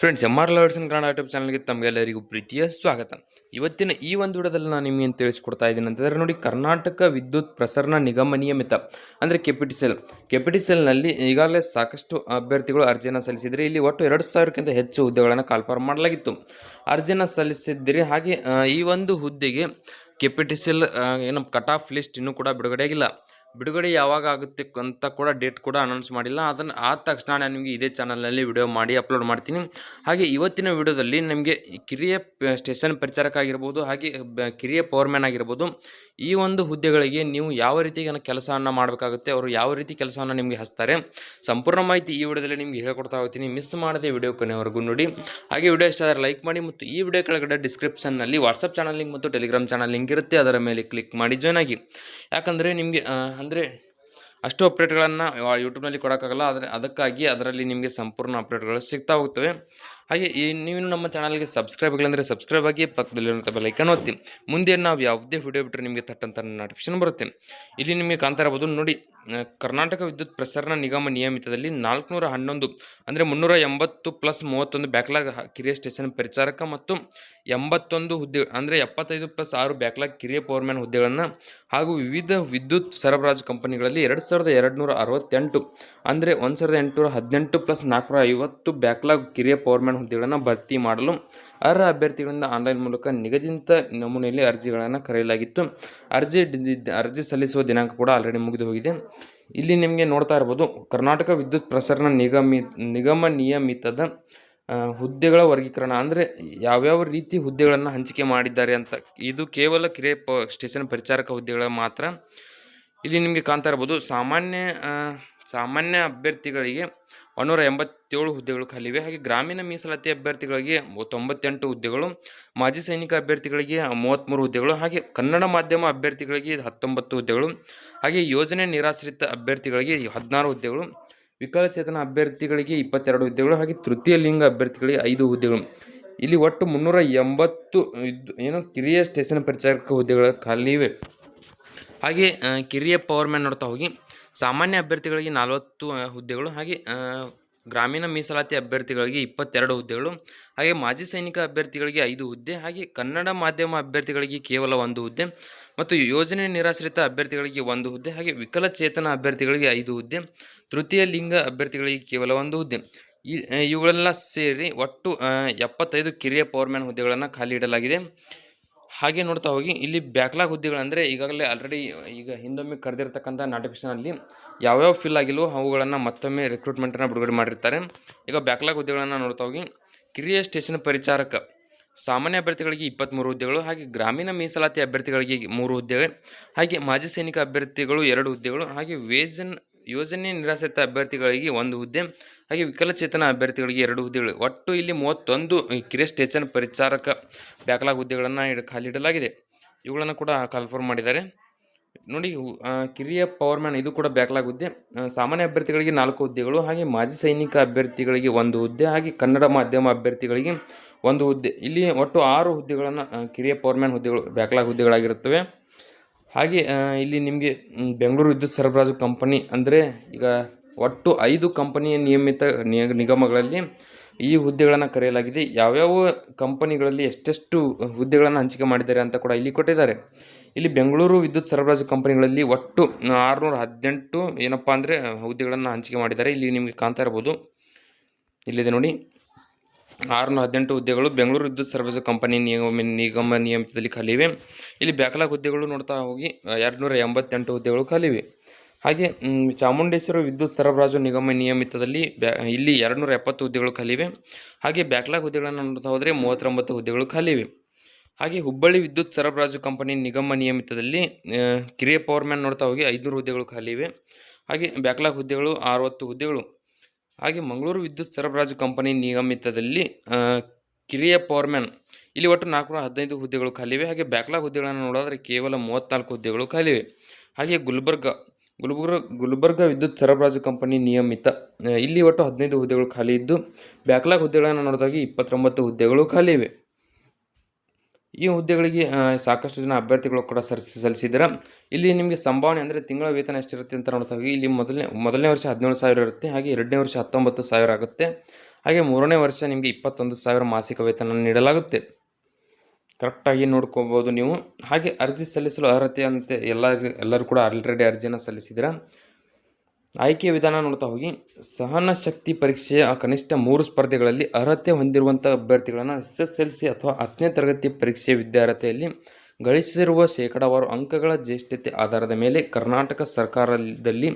Friends M R lovers Kannada YouTube ಚಾನಲ್ಗೆ ತಮಗೆಲ್ಲರಿಗೂ ಪ್ರೀತಿಯ ಸ್ವಾಗತ. ಇವತ್ತಿನ ಈ ಒಂದು ವಿಡಿಯೋದಲ್ಲಿ ನಾನು ನಿಮಗೆ ತಿಳಿಸ್ಕೊಡ್ತಾ ಇದ್ದೀನಿ ಅಂತಂದರೆ, ನೋಡಿ ಕರ್ನಾಟಕ ವಿದ್ಯುತ್ ಪ್ರಸರಣ ನಿಗಮ ನಿಯಮಿತ, ಅಂದರೆ ಕೆಪಿಟಿಸೆಲ್ ಕೆಪಿಟಿಸೆಲ್ನಲ್ಲಿ ಈಗಾಗಲೇ ಸಾಕಷ್ಟು ಅಭ್ಯರ್ಥಿಗಳು ಅರ್ಜಿಯನ್ನು ಸಲ್ಲಿಸಿದರೆ ಇಲ್ಲಿ ಒಟ್ಟು ಎರಡು ಸಾವಿರಕ್ಕಿಂತ ಹೆಚ್ಚು ಹುದ್ದೆಗಳನ್ನು ಕಾಲ್ಫಾರ್ ಮಾಡಲಾಗಿತ್ತು. ಅರ್ಜಿಯನ್ನು ಸಲ್ಲಿಸಿದ್ದೀರಿ, ಹಾಗೆ ಈ ಒಂದು ಹುದ್ದೆಗೆ ಕೆಪಿಟಿಸೆಲ್ ಏನು ಕಟ್ ಆಫ್ ಲಿಸ್ಟ್ ಇನ್ನೂ ಕೂಡ ಬಿಡುಗಡೆ ಆಗಿಲ್ಲ ಬಿಡುಗಡೆ ಯಾವಾಗ ಆಗುತ್ತೆ ಅಂತ ಕೂಡ ಡೇಟ್ ಕೂಡ ಅನೌನ್ಸ್ ಮಾಡಿಲ್ಲ. ಅದನ್ನು ಆದ ತಕ್ಷಣ ನಾನು ನಿಮಗೆ ಇದೇ ಚಾನಲ್ನಲ್ಲಿ ವಿಡಿಯೋ ಮಾಡಿ ಅಪ್ಲೋಡ್ ಮಾಡ್ತೀನಿ. ಹಾಗೆ ಇವತ್ತಿನ ವಿಡಿಯೋದಲ್ಲಿ ನಿಮಗೆ ಕಿರಿಯ ಸ್ಟೇಷನ್ ಪರಿಚಾರಕ ಆಗಿರ್ಬೋದು, ಹಾಗೆ ಕಿರಿಯ ಪವರ್ಮ್ಯಾನ್ ಆಗಿರ್ಬೋದು, ಈ ಒಂದು ಹುದ್ದೆಗಳಿಗೆ ನೀವು ಯಾವ ರೀತಿ ಕೆಲಸವನ್ನು ಮಾಡಬೇಕಾಗುತ್ತೆ, ಅವರು ಯಾವ ರೀತಿ ಕೆಲಸವನ್ನು ನಿಮಗೆ ಹಚ್ತಾರೆ, ಸಂಪೂರ್ಣ ಮಾಹಿತಿ ಈ ವಿಡಿಯೋದಲ್ಲಿ ನಿಮಗೆ ಹೇಳ್ಕೊಡ್ತಾ ಹೋಗ್ತೀನಿ. ಮಿಸ್ ಮಾಡದೆ ವಿಡಿಯೋ ಕೊನೆವರೆಗೂ ನೋಡಿ. ಹಾಗೆ ವಿಡಿಯೋ ಇಷ್ಟ ಆದರೆ ಲೈಕ್ ಮಾಡಿ ಮತ್ತು ಈ ವಿಡಿಯೋ ಕೆಳಗಡೆ ಡಿಸ್ಕ್ರಿಪ್ಷನ್ನಲ್ಲಿ ವಾಟ್ಸಪ್ ಚಾನಲ್ ಲಿಂಕ್ ಮತ್ತು ಟೆಲಿಗ್ರಾಮ್ ಚಾನಲ್ ಲಿಂಕ್ ಇರುತ್ತೆ. ಅದರ ಮೇಲೆ ಕ್ಲಿಕ್ ಮಾಡಿ ಜಾಯ್ನ್ ಆಗಿ. ಯಾಕಂದರೆ ನಿಮಗೆ ಅಂದರೆ ಅಷ್ಟು ಅಪ್ಡೇಟ್ಗಳನ್ನು ಯೂಟ್ಯೂಬ್ನಲ್ಲಿ ಕೊಡೋಕ್ಕಾಗಲ್ಲ. ಆದರೆ ಅದಕ್ಕಾಗಿ ಅದರಲ್ಲಿ ನಿಮಗೆ ಸಂಪೂರ್ಣ ಅಪ್ಡೇಟ್ಗಳು ಸಿಗ್ತಾ ಹೋಗ್ತವೆ. ಹಾಗೆ ಈ ನೀವು ನಮ್ಮ ಚಾನಲ್ಗೆ ಸಬ್ಸ್ಕ್ರೈಬ್ ಆಗಿಲ್ಲ ಸಬ್ಸ್ಕ್ರೈಬ್ ಆಗಿ ಪಕ್ಕದಲ್ಲಿರುವಂಥ ಬೆಲೈಕನ್ ಒತ್ತಿ. ಮುಂದೆ ನಾವು ಯಾವುದೇ ವಿಡಿಯೋ ಬಿಟ್ಟರೆ ನಿಮಗೆ ತಟ್ಟಂತ ನೋಟಿಫಿಕೇಶನ್ ಬರುತ್ತೆ. ಇಲ್ಲಿ ನಿಮಗೆ ಕಾಣ್ತಾ ಇರ್ಬೋದು ನೋಡಿ ಕರ್ನಾಟಕ ವಿದ್ಯುತ್ ಪ್ರಸರಣ ನಿಗಮ ನಿಯಮಿತದಲ್ಲಿ ನಾಲ್ಕುನೂರ ಹನ್ನೊಂದು ಅಂದರೆ ಮುನ್ನೂರ ಎಂಬತ್ತು ಪ್ಲಸ್ ಮೂವತ್ತೊಂದು ಬ್ಯಾಕ್ಲಾಗ್ ಕಿರಿಯ ಸ್ಟೇಷನ್ ಪರಿಚಾರಕ ಮತ್ತು ಎಂಬತ್ತೊಂದು ಹುದ್ದೆ, ಅಂದರೆ ಎಪ್ಪತ್ತೈದು ಪ್ಲಸ್ ಆರು ಬ್ಯಾಕ್ಲಾಗ್ ಕಿರಿಯ ಪವರ್ಮ್ಯಾನ್ ಹುದ್ದೆಗಳನ್ನು ಹಾಗೂ ವಿವಿಧ ವಿದ್ಯುತ್ ಸರಬರಾಜು ಕಂಪನಿಗಳಲ್ಲಿ ಎರಡು ಸಾವಿರದ ಎರಡುನೂರ ಅರವತ್ತೆಂಟು ಅಂದರೆ ಒಂದು ಸಾವಿರದ ಎಂಟುನೂರ ಹದಿನೆಂಟು ಪ್ಲಸ್ ನಾಲ್ಕುನೂರ ಐವತ್ತು ಬ್ಯಾಕ್ಲಾಗ್ ಕಿರಿಯ ಪವರ್ಮ್ಯಾನ್ ಹುದ್ದೆಗಳನ್ನು ಭರ್ತಿ ಮಾಡಲು ಅರ್ಹ ಅಭ್ಯರ್ಥಿಗಳಿಂದ ಆನ್ಲೈನ್ ಮೂಲಕ ನಿಗದಿತ ನಮೂನೆಯಲ್ಲಿ ಅರ್ಜಿಗಳನ್ನು ಕರೆಯಲಾಗಿತ್ತು. ಅರ್ಜಿ ಅರ್ಜಿ ಸಲ್ಲಿಸುವ ದಿನಾಂಕ ಕೂಡ ಆಲ್ರೆಡಿ ಮುಗಿದು ಹೋಗಿದೆ. ಇಲ್ಲಿ ನಿಮಗೆ ನೋಡ್ತಾ ಇರ್ಬೋದು, ಕರ್ನಾಟಕ ವಿದ್ಯುತ್ ಪ್ರಸರಣ ನಿಗಮಿ, ನಿಗಮ ನಿಯಮಿತದ ಹುದ್ದೆಗಳ ವರ್ಗೀಕರಣ ಅಂದರೆ ಯಾವ್ಯಾವ ರೀತಿ ಹುದ್ದೆಗಳನ್ನು ಹಂಚಿಕೆ ಮಾಡಿದ್ದಾರೆ ಅಂತ. ಇದು ಕೇವಲ ಕಿರಿಯ ಸ್ಟೇಷನ್ ಪರಿಚಾರಕ ಹುದ್ದೆಗಳ ಮಾತ್ರ. ಇಲ್ಲಿ ನಿಮಗೆ ಕಾಣ್ತಾ ಇರ್ಬೋದು, ಸಾಮಾನ್ಯ ಸಾಮಾನ್ಯ ಅಭ್ಯರ್ಥಿಗಳಿಗೆ ಒಂದೂರ ಎಂಬತ್ತೇಳು ಹುದ್ದೆಗಳು ಖಾಲಿವೆ. ಹಾಗೆ ಗ್ರಾಮೀಣ ಮೀಸಲಾತಿ ಅಭ್ಯರ್ಥಿಗಳಿಗೆ ತೊಂಬತ್ತೆಂಟು ಹುದ್ದೆಗಳು, ಮಾಜಿ ಸೈನಿಕ ಅಭ್ಯರ್ಥಿಗಳಿಗೆ ಮೂವತ್ತ್ಮೂರು ಹುದ್ದೆಗಳು, ಹಾಗೆ ಕನ್ನಡ ಮಾಧ್ಯಮ ಅಭ್ಯರ್ಥಿಗಳಿಗೆ ಹತ್ತೊಂಬತ್ತು ಹುದ್ದೆಗಳು, ಹಾಗೆ ಯೋಜನೆ ನಿರಾಶ್ರಿತ ಅಭ್ಯರ್ಥಿಗಳಿಗೆ ಹದಿನಾರು ಹುದ್ದೆಗಳು, ವಿಕಲಚೇತನ ಅಭ್ಯರ್ಥಿಗಳಿಗೆ ಇಪ್ಪತ್ತೆರಡು ಹುದ್ದೆಗಳು, ಹಾಗೆ ತೃತೀಯ ಲಿಂಗ ಅಭ್ಯರ್ಥಿಗಳಿಗೆ ಐದು ಹುದ್ದೆಗಳು. ಇಲ್ಲಿ ಒಟ್ಟು ಮುನ್ನೂರ ಎಂಬತ್ತು ಏನು ಕಿರಿಯ ಸ್ಟೇಷನ್ ಪರಿಚಾರಕ ಹುದ್ದೆಗಳು ಖಾಲಿ ಇವೆ ಹಾಗೆ ಕಿರಿಯ ಪವರ್ಮ್ಯಾನ್ ನೋಡ್ತಾ ಹೋಗಿ. ಸಾಮಾನ್ಯ ಅಭ್ಯರ್ಥಿಗಳಿಗೆ ನಲವತ್ತು ಹುದ್ದೆಗಳು, ಹಾಗೆ ಗ್ರಾಮೀಣ ಮೀಸಲಾತಿ ಅಭ್ಯರ್ಥಿಗಳಿಗೆ ಇಪ್ಪತ್ತೆರಡು ಹುದ್ದೆಗಳು, ಹಾಗೆ ಮಾಜಿ ಸೈನಿಕ ಅಭ್ಯರ್ಥಿಗಳಿಗೆ ಐದು ಹುದ್ದೆ, ಹಾಗೆ ಕನ್ನಡ ಮಾಧ್ಯಮ ಅಭ್ಯರ್ಥಿಗಳಿಗೆ ಕೇವಲ ಒಂದು ಹುದ್ದೆ ಮತ್ತು ಯೋಜನೆ ನಿರಾಶ್ರಿತ ಅಭ್ಯರ್ಥಿಗಳಿಗೆ ಒಂದು ಹುದ್ದೆ, ಹಾಗೆ ವಿಕಲಚೇತನ ಅಭ್ಯರ್ಥಿಗಳಿಗೆ ಐದು ಹುದ್ದೆ, ತೃತೀಯ ಲಿಂಗ ಅಭ್ಯರ್ಥಿಗಳಿಗೆ ಕೇವಲ ಒಂದು ಹುದ್ದೆ. ಇವುಗಳೆಲ್ಲ ಸೇರಿ ಒಟ್ಟು ಎಪ್ಪತ್ತೈದು ಕಿರಿಯ ಪವರ್ಮ್ಯಾನ್ ಹುದ್ದೆಗಳನ್ನು ಖಾಲಿ ಇಡಲಾಗಿದೆ. ಹಾಗೆ ನೋಡ್ತಾ ಹೋಗಿ, ಇಲ್ಲಿ ಬ್ಯಾಕ್ಲಾಗ್ ಹುದ್ದೆಗಳಂದರೆ ಈಗಾಗಲೇ ಆಲ್ರೆಡಿ ಈಗ ಹಿಂದೊಮ್ಮೆ ಕರೆದಿರ್ತಕ್ಕಂಥ ನೋಟಿಫಿಕೇಷನಲ್ಲಿ ಯಾವ್ಯಾವ ಫಿಲ್ ಆಗಿಲ್ವೋ ಅವುಗಳನ್ನು ಮತ್ತೊಮ್ಮೆ ರಿಕ್ರೂಟ್ಮೆಂಟನ್ನು ಬಿಡುಗಡೆ ಮಾಡಿರ್ತಾರೆ. ಈಗ ಬ್ಯಾಕ್ಲಾಗ್ ಹುದ್ದೆಗಳನ್ನು ನೋಡ್ತಾ ಹೋಗಿ, ಕಿರಿಯ ಸ್ಟೇಷನ್ ಪರಿಚಾರಕ, ಸಾಮಾನ್ಯ ಅಭ್ಯರ್ಥಿಗಳಿಗೆ ಇಪ್ಪತ್ತ್ಮೂರು ಹುದ್ದೆಗಳು, ಹಾಗೆ ಗ್ರಾಮೀಣ ಮೀಸಲಾತಿ ಅಭ್ಯರ್ಥಿಗಳಿಗೆ ಮೂರು ಹುದ್ದೆಗಳು, ಹಾಗೆ ಮಾಜಿ ಸೈನಿಕ ಅಭ್ಯರ್ಥಿಗಳು ಎರಡು ಹುದ್ದೆಗಳು, ಹಾಗೆ ವೇಜನ್ ಯೋಜನೆ ನಿರಾಶ್ರಿತ ಅಭ್ಯರ್ಥಿಗಳಿಗೆ ಒಂದು ಹುದ್ದೆ ಹಾಗೆ ವಿಕಲಚೇತನ ಅಭ್ಯರ್ಥಿಗಳಿಗೆ ಎರಡು ಹುದ್ದೆಗಳು. ಒಟ್ಟು ಇಲ್ಲಿ ಮೂವತ್ತೊಂದು ಕಿರಿಯ ಸ್ಟೇಷನ್ ಪರಿಚಾರಕ ಬ್ಯಾಕ್ಲಾಗ್ ಹುದ್ದೆಗಳನ್ನು ಇಡ ಖಾಲಿಡಲಾಗಿದೆ. ಇವುಗಳನ್ನು ಕೂಡ ಕನ್ಫರ್ಮ್ ಮಾಡಿದ್ದಾರೆ. ನೋಡಿ ಕಿರಿಯ ಪವರ್ಮ್ಯಾನ್ ಇದು ಕೂಡ ಬ್ಯಾಕ್ಲಾಗ್ ಹುದ್ದೆ. ಸಾಮಾನ್ಯ ಅಭ್ಯರ್ಥಿಗಳಿಗೆ ನಾಲ್ಕು ಹುದ್ದೆಗಳು, ಹಾಗೆ ಮಾಜಿ ಸೈನಿಕ ಅಭ್ಯರ್ಥಿಗಳಿಗೆ ಒಂದು ಹುದ್ದೆ, ಹಾಗೆ ಕನ್ನಡ ಮಾಧ್ಯಮ ಅಭ್ಯರ್ಥಿಗಳಿಗೆ ಒಂದು ಹುದ್ದೆ. ಇಲ್ಲಿ ಒಟ್ಟು ಆರು ಹುದ್ದೆಗಳನ್ನು ಕಿರಿಯ ಪವರ್ಮ್ಯಾನ್ ಹುದ್ದೆಗಳು ಬ್ಯಾಕ್ಲಾಗ್ ಹುದ್ದೆಗಳಾಗಿರುತ್ತವೆ. ಹಾಗೆ ಇಲ್ಲಿ ನಿಮಗೆ ಬೆಂಗಳೂರು ವಿದ್ಯುತ್ ಸರಬರಾಜು ಕಂಪನಿ ಅಂದರೆ ಈಗ ಒಟ್ಟು ಐದು ಕಂಪನಿಯ ನಿಯಮಿತ ನಿಯ- ನಿಗಮಗಳಲ್ಲಿ ಈ ಹುದ್ದೆಗಳನ್ನು ಕರೆಯಲಾಗಿದೆ. ಯಾವ್ಯಾವ ಕಂಪನಿಗಳಲ್ಲಿ ಎಷ್ಟೆಷ್ಟು ಹುದ್ದೆಗಳನ್ನು ಹಂಚಿಕೆ ಮಾಡಿದ್ದಾರೆ ಅಂತ ಕೂಡ ಇಲ್ಲಿ ಕೊಟ್ಟಿದ್ದಾರೆ. ಇಲ್ಲಿ ಬೆಂಗಳೂರು ವಿದ್ಯುತ್ ಸರಬರಾಜು ಕಂಪನಿಗಳಲ್ಲಿ ಒಟ್ಟು ಆರುನೂರ ಹದಿನೆಂಟು ಏನಪ್ಪ ಅಂದರೆ ಹುದ್ದೆಗಳನ್ನು ಹಂಚಿಕೆ ಮಾಡಿದ್ದಾರೆ. ಇಲ್ಲಿ ನಿಮಗೆ ಕಾಣ್ತಾ ಇರ್ಬೋದು. ಇಲ್ಲಿದೆ ನೋಡಿ. ಆರುನೂರ ಹದಿನೆಂಟು ಹುದ್ದೆಗಳು ಬೆಂಗಳೂರು ವಿದ್ಯುತ್ ಸರಬರಾಜು ಕಂಪನಿ ನಿಗಮ ನಿಗಮ ನಿಯಮಿತದಲ್ಲಿ ಖಾಲಿವೆ. ಇಲ್ಲಿ ಬ್ಯಾಕ್ಲಾಗ್ ಹುದ್ದೆಗಳು ನೋಡ್ತಾ ಹೋಗಿ ಎರಡುನೂರ ಎಂಬತ್ತೆಂಟು ಹುದ್ದೆಗಳು ಖಾಲಿವೆ. ಹಾಗೆ ಚಾಮುಂಡೇಶ್ವರ ವಿದ್ಯುತ್ ಸರಬರಾಜು ನಿಗಮ ನಿಯಮಿತದಲ್ಲಿ ಬ್ಯಾ, ಇಲ್ಲಿ ಎರಡುನೂರ ಎಪ್ಪತ್ತು ಹುದ್ದೆಗಳು ಖಾಲಿವೆ. ಹಾಗೆ ಬ್ಯಾಕ್ಲಾಗ್ ಹುದ್ದೆಗಳನ್ನು ನೋಡ್ತಾ ಹೋದರೆ ಮೂವತ್ತೊಂಬತ್ತು ಹುದ್ದೆಗಳು ಖಾಲಿವೆ. ಹಾಗೆ ಹುಬ್ಬಳ್ಳಿ ವಿದ್ಯುತ್ ಸರಬರಾಜು ಕಂಪನಿ ನಿಗಮ ನಿಯಮಿತದಲ್ಲಿ ಕಿರಿಯ ಕಿರಿಯ ಪವರ್ಮ್ಯಾನ್ ನೋಡ್ತಾ ಹೋಗಿ ಐದುನೂರು ಹುದ್ದೆಗಳು ಖಾಲಿವೆ. ಹಾಗೆ ಬ್ಯಾಕ್ಲಾಗ್ ಹುದ್ದೆಗಳು ಅರವತ್ತು ಹುದ್ದೆಗಳು. ಹಾಗೆ ಮಂಗಳೂರು ವಿದ್ಯುತ್ ಸರಬರಾಜು ಕಂಪನಿ ನಿಗಮಿತದಲ್ಲಿ ಕಿರಿಯ ಕಿರಿಯ ಪವರ್ಮ್ಯಾನ್, ಇಲ್ಲಿ ಒಟ್ಟು ನಾಲ್ಕುನೂರ ಹದಿನೈದು ಹುದ್ದೆಗಳು ಖಾಲಿವೆ. ಹಾಗೆ ಬ್ಯಾಕ್ಲಾಗ್ ಹುದ್ದೆಗಳನ್ನು ನೋಡಿದ್ರೆ ಕೇವಲ ಮೂವತ್ತ್ನಾಲ್ಕು ಹುದ್ದೆಗಳು ಖಾಲಿವೆ. ಹಾಗೆ ಗುಲ್ಬರ್ಗ ಗುಲ್ಬರ್ಗ ಗುಲ್ಬರ್ಗ ವಿದ್ಯುತ್ ಸರಬರಾಜು ಕಂಪನಿ ನಿಯಮಿತ. ಇಲ್ಲಿ ಒಟ್ಟು ಹದಿನೈದು ಹುದ್ದೆಗಳು ಖಾಲಿ ಇದ್ದು, ಬ್ಯಾಕ್ಲಾಗ್ ಹುದ್ದೆಗಳನ್ನು ನೋಡಿದಾಗ ಇಪ್ಪತ್ತೊಂಬತ್ತು ಹುದ್ದೆಗಳು ಖಾಲಿ ಇವೆ. ಈ ಹುದ್ದೆಗಳಿಗೆ ಸಾಕಷ್ಟು ಜನ ಅಭ್ಯರ್ಥಿಗಳು ಕೂಡ ಸಲ್ಲಿಸಿ ಸಲ್ಲಿಸಿದ್ದಾರೆ. ಇಲ್ಲಿ ನಿಮಗೆ ಸಂಭಾವನೆ ಅಂದರೆ ತಿಂಗಳ ವೇತನ ಎಷ್ಟಿರುತ್ತೆ ಅಂತ ನೋಡಿದಾಗ ಇಲ್ಲಿ ಮೊದಲನೇ ಮೊದಲನೇ ವರ್ಷ ಹದಿನೇಳು ಸಾವಿರ ಇರುತ್ತೆ, ಹಾಗೆ ಎರಡನೇ ವರ್ಷ ಹತ್ತೊಂಬತ್ತು ಸಾವಿರ ಆಗುತ್ತೆ. ಹಾಗೆ ಮೂರನೇ ವರ್ಷ ನಿಮಗೆ ಇಪ್ಪತ್ತೊಂದು ಸಾವಿರ ಮಾಸಿಕ ವೇತನ ನೀಡಲಾಗುತ್ತೆ. ಕರೆಕ್ಟಾಗಿ ನೋಡ್ಕೋಬೋದು ನೀವು. ಹಾಗೆ ಅರ್ಜಿ ಸಲ್ಲಿಸಲು ಅರ್ಹತೆ ಅಂತ ಎಲ್ಲ ಎಲ್ಲರೂ ಕೂಡ ಆಲ್ರೆಡಿ ಅರ್ಜಿನ ಸಲ್ಲಿಸಿದ್ದೀರಾ? ಆಯ್ಕೆಯ ವಿಧಾನ ನೋಡ್ತಾ ಹೋಗಿ. ಸಹನ ಶಕ್ತಿ ಪರೀಕ್ಷೆಯ ಕನಿಷ್ಠ ಮೂರು ಸ್ಪರ್ಧೆಗಳಲ್ಲಿ ಅರ್ಹತೆ ಹೊಂದಿರುವಂಥ ಅಭ್ಯರ್ಥಿಗಳನ್ನು ಎಸ್ ಎಸ್ ಎಲ್ ಸಿ ಅಥವಾ ಹತ್ತನೇ ತರಗತಿ ಪರೀಕ್ಷೆ ವಿದ್ಯಾರ್ಹತೆಯಲ್ಲಿ ಗಳಿಸಿರುವ ಶೇಕಡಾವಾರು ಅಂಕಗಳ ಜ್ಯೇಷ್ಠತೆ ಆಧಾರದ ಮೇಲೆ ಕರ್ನಾಟಕ ಸರ್ಕಾರದಲ್ಲಿ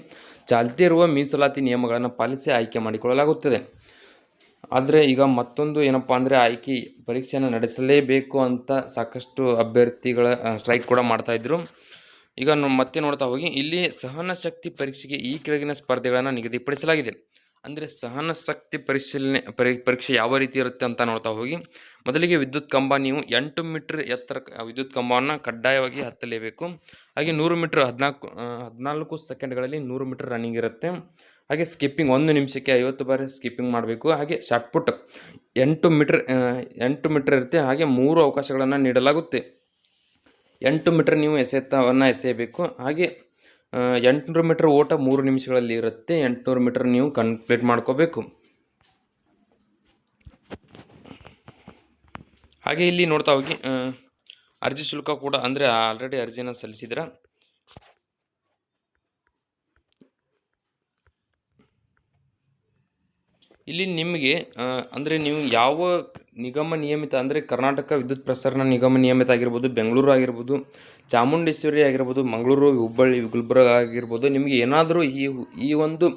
ಚಾಲ್ತಿ ಇರುವ ಮೀಸಲಾತಿ ನಿಯಮಗಳನ್ನು ಪಾಲಿಸಿ ಆಯ್ಕೆ ಮಾಡಿಕೊಳ್ಳಲಾಗುತ್ತದೆ. ಆದರೆ ಈಗ ಮತ್ತೊಂದು ಏನಪ್ಪ ಅಂದರೆ ಆಯ್ಕೆ ಪರೀಕ್ಷೆಯನ್ನು ನಡೆಸಲೇಬೇಕು ಅಂತ ಸಾಕಷ್ಟು ಅಭ್ಯರ್ಥಿಗಳ ಸ್ಟ್ರೈಕ್ ಕೂಡ ಮಾಡ್ತಾಯಿದ್ರು ಈಗ ಮತ್ತೆ ನೋಡ್ತಾ ಹೋಗಿ, ಇಲ್ಲಿ ಸಹನ ಶಕ್ತಿ ಪರೀಕ್ಷೆಗೆ ಈ ಕೆಳಗಿನ ಸ್ಪರ್ಧೆಗಳನ್ನು ನಿಗದಿಪಡಿಸಲಾಗಿದೆ. ಅಂದರೆ ಸಹನ ಶಕ್ತಿ ಪರಿಶೀಲನೆ ಪರಿ, ಪರೀಕ್ಷೆ ಯಾವ ರೀತಿ ಇರುತ್ತೆ ಅಂತ ನೋಡ್ತಾ ಹೋಗಿ, ಮೊದಲಿಗೆ ವಿದ್ಯುತ್ ಕಂಬ ನೀವು ಎಂಟು ಮೀಟ್ರ್ ಎತ್ತರ ವಿದ್ಯುತ್ ಕಂಬವನ್ನು ಕಡ್ಡಾಯವಾಗಿ ಹತ್ತಲೇಬೇಕು. ಹಾಗೆ ನೂರು ಮೀಟ್ರ್ ಹದಿನಾಲ್ಕು ಹದಿನಾಲ್ಕು ಸೆಕೆಂಡ್ಗಳಲ್ಲಿ ನೂರು ಮೀಟ್ರ್ ರನ್ನಿಂಗ್ ಇರುತ್ತೆ. ಹಾಗೆ ಸ್ಕಿಪ್ಪಿಂಗ್ ಒಂದು ನಿಮಿಷಕ್ಕೆ ಐವತ್ತು ಬಾರಿ ಸ್ಕಿಪ್ಪಿಂಗ್ ಮಾಡಬೇಕು. ಹಾಗೆ ಶಾರ್ಟ್ ಪುಟ್ ಎಂಟು ಮೀಟ್ರ್ ಎಂಟು ಮೀಟ್ರ್ ಇರುತ್ತೆ. ಹಾಗೆ ಮೂರು ಅವಕಾಶಗಳನ್ನು ನೀಡಲಾಗುತ್ತೆ. ಎಂಟು ಮೀಟ್ರ್ ನೀವು ಎಸೆತವನ್ನು ಎಸೆಯಬೇಕು. ಹಾಗೆ ಎಂಟುನೂರು ಮೀಟ್ರ್ ಓಟ ಮೂರು ನಿಮಿಷಗಳಲ್ಲಿ ಇರುತ್ತೆ. ಎಂಟುನೂರು ಮೀಟ್ರ್ ನೀವು ಕಂಪ್ಲೀಟ್ ಮಾಡ್ಕೋಬೇಕು. ಹಾಗೆ ಇಲ್ಲಿ ನೋಡ್ತಾ ಹೋಗಿ ಅರ್ಜಿ ಶುಲ್ಕ ಕೂಡ ಅಂದರೆ ಆಲ್ರೆಡಿ ಅರ್ಜಿನ ಸಲ್ಲಿಸಿದ್ರ ಇಲ್ಲಿ ನಿಮಗೆ ಅಂದರೆ ನೀವು ಯಾವ ನಿಗಮ ನಿಯಮಿತ, ಅಂದರೆ ಕರ್ನಾಟಕ ವಿದ್ಯುತ್ ಪ್ರಸರಣ ನಿಗಮ ನಿಯಮಿತ ಆಗಿರ್ಬೋದು, ಬೆಂಗಳೂರು ಆಗಿರ್ಬೋದು, ಚಾಮುಂಡೇಶ್ವರಿ ಆಗಿರ್ಬೋದು, ಮಂಗಳೂರು, ಹುಬ್ಬಳ್ಳಿ, ಗುಲ್ಬರ್ಗ ಆಗಿರ್ಬೋದು, ನಿಮಗೆ ಏನಾದರೂ ಈ ಈ ಒಂದು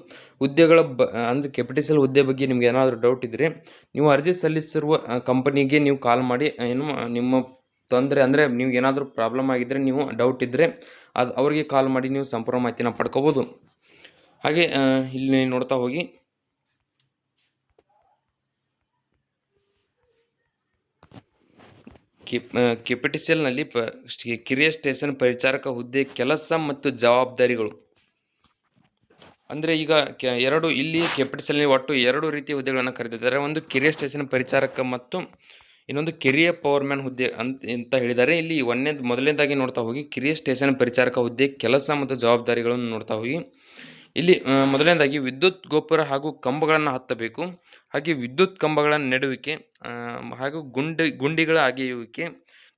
ಹುದ್ದೆಗಳ ಬ ಅಂದರೆ ಕೆಪಿಟಿಸಲ್ ಹುದ್ದೆ ಬಗ್ಗೆ ನಿಮ್ಗೆ ಏನಾದರೂ ಡೌಟ್ ಇದ್ದರೆ ನೀವು ಅರ್ಜಿ ಸಲ್ಲಿಸಿರುವ ಕಂಪನಿಗೆ ನೀವು ಕಾಲ್ ಮಾಡಿ ಏನು, ನಿಮ್ಮ ತೊಂದರೆ ಅಂದರೆ ನಿಮ್ಗೆ ಏನಾದರೂ ಪ್ರಾಬ್ಲಮ್ ಆಗಿದ್ದರೆ ನೀವು ಡೌಟ್ ಇದ್ದರೆ ಅದು, ಅವರಿಗೆ ಕಾಲ್ ಮಾಡಿ ನೀವು ಸಂಪೂರ್ಣ ಮಾಹಿತಿನ ಪಡ್ಕೋಬೋದು. ಹಾಗೆ ಇಲ್ಲಿ ನೋಡ್ತಾ ಹೋಗಿ ಕಿಪ್ ಕೆಪಿಟಿಸಲ್ನಲ್ಲಿ ಕಿರಿಯ ಸ್ಟೇಷನ್ ಪರಿಚಾರಕ ಹುದ್ದೆ ಕೆಲಸ ಮತ್ತು ಜವಾಬ್ದಾರಿಗಳು. ಅಂದರೆ ಈಗ ಎರಡು ಇಲ್ಲಿ ಕೆಪಿಟಿಸಲ್ನಲ್ಲಿ ಒಟ್ಟು ಎರಡು ರೀತಿಯ ಹುದ್ದೆಗಳನ್ನು ಕರೆದಿದ್ದಾರೆ. ಒಂದು ಕಿರಿಯ ಸ್ಟೇಷನ್ ಪರಿಚಾರಕ ಮತ್ತು ಇನ್ನೊಂದು ಕಿರಿಯ ಪವರ್ಮ್ಯಾನ್ ಹುದ್ದೆ ಅಂತ ಅಂತ ಹೇಳಿದ್ದಾರೆ. ಇಲ್ಲಿ ಒಂದನೇದು, ಮೊದಲನೇದಾಗಿ ನೋಡ್ತಾ ಹೋಗಿ, ಕಿರಿಯ ಸ್ಟೇಷನ್ ಪರಿಚಾರಕ ಹುದ್ದೆ ಕೆಲಸ ಮತ್ತು ಜವಾಬ್ದಾರಿಗಳನ್ನು ನೋಡ್ತಾ ಹೋಗಿ. ಇಲ್ಲಿ ಮೊದಲನೇದಾಗಿ ವಿದ್ಯುತ್ ಗೋಪುರ ಹಾಗೂ ಕಂಬಗಳನ್ನು ಹತ್ತಬೇಕು. ಹಾಗೆ ವಿದ್ಯುತ್ ಕಂಬಗಳ ನೆಡುವಿಕೆ ಹಾಗೂ ಗುಂಡಿ, ಗುಂಡಿಗಳ ಅಗೆಯುವಿಕೆ,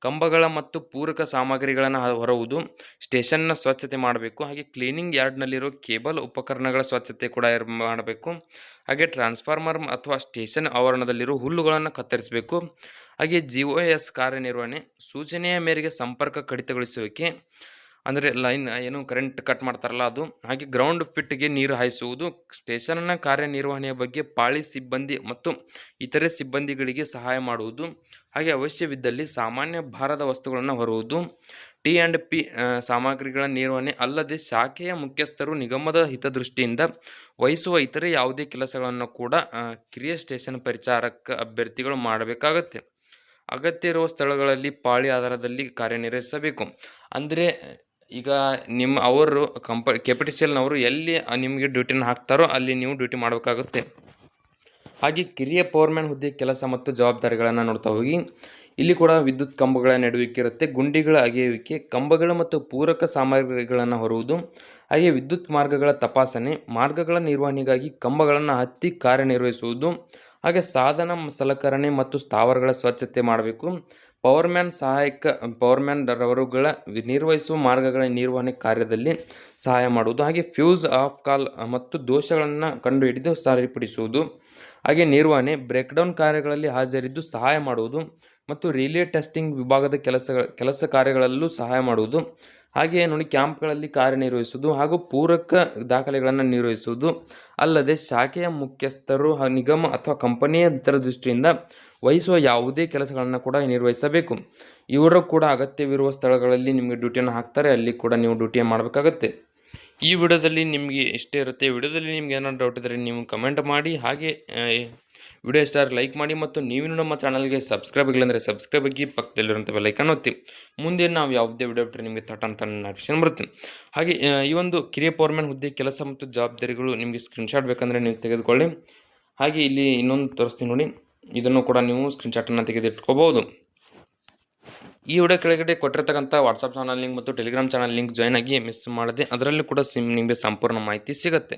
ಕಂಬಗಳ ಮತ್ತು ಪೂರಕ ಸಾಮಗ್ರಿಗಳನ್ನು ಹೊರವುದು ಸ್ಟೇಷನ್ನ ಸ್ವಚ್ಛತೆ ಮಾಡಬೇಕು. ಹಾಗೆ ಕ್ಲೀನಿಂಗ್ ಯಾರ್ಡ್ನಲ್ಲಿರೋ ಕೇಬಲ್ ಉಪಕರಣಗಳ ಸ್ವಚ್ಛತೆ ಕೂಡ ಮಾಡಬೇಕು. ಹಾಗೆ ಟ್ರಾನ್ಸ್ಫಾರ್ಮರ್ ಅಥವಾ ಸ್ಟೇಷನ್ ಆವರಣದಲ್ಲಿರೋ ಹುಲ್ಲುಗಳನ್ನು ಕತ್ತರಿಸಬೇಕು. ಹಾಗೆ ಜಿ ಒ ಎಸ್ ಕಾರ್ಯನಿರ್ವಹಣೆ, ಸೂಚನೆಯ ಮೇರೆಗೆ ಸಂಪರ್ಕ ಕಡಿತಗೊಳಿಸುವಿಕೆ ಅಂದರೆ ಲೈನ್, ಏನು ಕರೆಂಟ್ ಕಟ್ ಮಾಡ್ತಾರಲ್ಲ ಅದು, ಹಾಗೆ ಗ್ರೌಂಡ್ ಫಿಟ್ಗೆ ನೀರು ಹಾಯಿಸುವುದು ಸ್ಟೇಷನ್ನ ಕಾರ್ಯನಿರ್ವಹಣೆಯ ಬಗ್ಗೆ ಪಾಳಿ ಸಿಬ್ಬಂದಿ ಮತ್ತು ಇತರೆ ಸಿಬ್ಬಂದಿಗಳಿಗೆ ಸಹಾಯ ಮಾಡುವುದು, ಹಾಗೆ ಅವಶ್ಯವಿದ್ದಲ್ಲಿ ಸಾಮಾನ್ಯ ಭಾರದ ವಸ್ತುಗಳನ್ನು ಹೊರುವುದು, ಟಿ ಆ್ಯಂಡ್ ಪಿ ಸಾಮಗ್ರಿಗಳ ನಿರ್ವಹಣೆ ಅಲ್ಲದೆ ಶಾಖೆಯ ಮುಖ್ಯಸ್ಥರು ನಿಗಮದ ಹಿತದೃಷ್ಟಿಯಿಂದ ವಹಿಸುವ ಇತರೆ ಯಾವುದೇ ಕೆಲಸಗಳನ್ನು ಕೂಡ ಕಿರಿಯ ಸ್ಟೇಷನ್ ಪರಿಚಾರಕ ಅಭ್ಯರ್ಥಿಗಳು ಮಾಡಬೇಕಾಗತ್ತೆ. ಅಗತ್ಯ ಇರುವ ಸ್ಥಳಗಳಲ್ಲಿ ಪಾಳಿ ಆಧಾರದಲ್ಲಿ ಕಾರ್ಯನಿರ್ವಹಿಸಬೇಕು. ಅಂದರೆ ಈಗ ನಿಮ್ಮ ಅವರು ಕಂಪ ಕೆಪಿಟಿಸಿಯಲ್ನವರು ಎಲ್ಲಿ ನಿಮಗೆ ಡ್ಯೂಟಿನ ಹಾಕ್ತಾರೋ ಅಲ್ಲಿ ನೀವು ಡ್ಯೂಟಿ ಮಾಡಬೇಕಾಗುತ್ತೆ. ಹಾಗೆ ಕಿರಿಯ ಪವರ್ಮ್ಯಾನ್ ಹುದ್ದೆ ಕೆಲಸ ಮತ್ತು ಜವಾಬ್ದಾರಿಗಳನ್ನು ನೋಡ್ತಾ ಹೋಗಿ. ಇಲ್ಲಿ ಕೂಡ ವಿದ್ಯುತ್ ಕಂಬಗಳ ನೆಡುವಿಕೆ ಇರುತ್ತೆ. ಗುಂಡಿಗಳ ಅಗೆಯುವಿಕೆ, ಕಂಬಗಳ ಮತ್ತು ಪೂರಕ ಸಾಮಗ್ರಿಗಳನ್ನು ಹೊರುವುದು, ಹಾಗೆ ವಿದ್ಯುತ್ ಮಾರ್ಗಗಳ ತಪಾಸಣೆ, ಮಾರ್ಗಗಳ ನಿರ್ವಹಣೆಗಾಗಿ ಕಂಬಗಳನ್ನು ಹತ್ತಿ ಕಾರ್ಯನಿರ್ವಹಿಸುವುದು, ಹಾಗೆ ಸಾಧನ ಸಲಕರಣೆ ಮತ್ತು ಸ್ಥಾವರಗಳ ಸ್ವಚ್ಛತೆ ಮಾಡಬೇಕು. ಪವರ್ಮ್ಯಾನ್ ಸಹಾಯಕ ಪವರ್ಮ್ಯಾನ್ ರವರುಗಳ ನಿರ್ವಹಿಸುವ ಮಾರ್ಗಗಳ ನಿರ್ವಹಣೆ ಕಾರ್ಯದಲ್ಲಿ ಸಹಾಯ ಮಾಡುವುದು. ಹಾಗೆ ಫ್ಯೂಸ್ ಆಫ್ ಕಾಲ್ ಮತ್ತು ದೋಷಗಳನ್ನು ಕಂಡುಹಿಡಿದು ಸರಿಪಡಿಸುವುದು. ಹಾಗೆ ನಿರ್ವಹಣೆ, ಬ್ರೇಕ್ಡೌನ್ ಕಾರ್ಯಗಳಲ್ಲಿ ಹಾಜರಿದ್ದು ಸಹಾಯ ಮಾಡುವುದು ಮತ್ತು ರಿಲೇ ಟೆಸ್ಟಿಂಗ್ ವಿಭಾಗದ ಕೆಲಸಗಳ, ಕೆಲಸ ಕಾರ್ಯಗಳಲ್ಲೂ ಸಹಾಯ ಮಾಡುವುದು. ಹಾಗೆಯೇ ನೋಡಿ ಕ್ಯಾಂಪ್ಗಳಲ್ಲಿ ಕಾರ್ಯನಿರ್ವಹಿಸುವುದು ಹಾಗೂ ಪೂರಕ ದಾಖಲೆಗಳನ್ನು ನಿರ್ವಹಿಸುವುದು. ಅಲ್ಲದೆ ಶಾಖೆಯ ಮುಖ್ಯಸ್ಥರು, ನಿಗಮ ಅಥವಾ ಕಂಪನಿಯ ಹಿತದೃಷ್ಟಿಯಿಂದ ವಹಿಸುವ ಯಾವುದೇ ಕೆಲಸಗಳನ್ನು ಕೂಡ ನಿರ್ವಹಿಸಬೇಕು. ಇವರು ಕೂಡ ಅಗತ್ಯವಿರುವ ಸ್ಥಳಗಳಲ್ಲಿ ನಿಮಗೆ ಡ್ಯೂಟಿಯನ್ನು ಹಾಕ್ತಾರೆ, ಅಲ್ಲಿ ಕೂಡ ನೀವು ಡ್ಯೂಟಿಯನ್ನು ಮಾಡಬೇಕಾಗತ್ತೆ. ಈ ವಿಡಿಯೋದಲ್ಲಿ ನಿಮಗೆ ಇಷ್ಟೇ ಇರುತ್ತೆ ವಿಡಿಯೋದಲ್ಲಿ ನಿಮ್ಗೆ ಏನಾದ್ರು ಡೌಟ್ ಇದ್ದರೆ ನೀವು ಕಮೆಂಟ್ ಮಾಡಿ, ಹಾಗೆ ವಿಡಿಯೋ ಸ್ಟಾರ್ ಲೈಕ್ ಮಾಡಿ ಮತ್ತು ನೀವು ನಮ್ಮ ಚಾನಲ್ಗೆ ಸಬ್ಸ್ಕ್ರೈಬ್ ಆಗಿಲ್ಲ ಸಬ್ಸ್ಕ್ರೈಬ್ ಆಗಿ ಪಕ್ಕದಲ್ಲಿರುವಂಥ ಬೆಲ್ಲೈಕನ್ ಒತ್ತಿ. ಮುಂದೆ ನಾವು ಯಾವುದೇ ವಿಡಿಯೋ ಬಿಟ್ಟರೆ ನಿಮಗೆ ಥಟ್ ಅಂತ ಆಪ್ಷನ್ ಬರುತ್ತೆ. ಹಾಗೆ ಈ ಒಂದು ಕಿರಿಯ ಪೌರ್ಮೆಂಟ್ ಹುದ್ದೆ ಕೆಲಸ ಮತ್ತು ಜವಾಬ್ದಾರಿಗಳು ನಿಮಗೆ ಸ್ಕ್ರೀನ್ಶಾಟ್ ಬೇಕಂದರೆ ನೀವು ತೆಗೆದುಕೊಳ್ಳಿ. ಹಾಗೆ ಇಲ್ಲಿ ಇನ್ನೊಂದು ತೋರಿಸ್ತೀನಿ ನೋಡಿ. ಇದನ್ನು ಕೂಡ ನೀವು ಸ್ಕ್ರೀನ್ಶಾಟನ್ನು ತೆಗೆದಿಟ್ಕೋಬೋದು ಈ ವಿಡಿಯೋ ಕೆಳಗಡೆ ಕೊಟ್ಟಿರ್ತಕ್ಕಂಥ ವಾಟ್ಸಪ್ ಚಾನಲ್ ಲಿಂಕ್ ಮತ್ತು ಟೆಲಿಗ್ರಾಮ್ ಚಾನಲ್ ಲಿಂಕ್ ಜಾಯ್ನ್ ಆಗಿ ಮಿಸ್ ಮಾಡದೆ, ಅದರಲ್ಲೂ ಕೂಡ ಸಿಮ್ ನಿಮಗೆ ಸಂಪೂರ್ಣ ಮಾಹಿತಿ ಸಿಗುತ್ತೆ.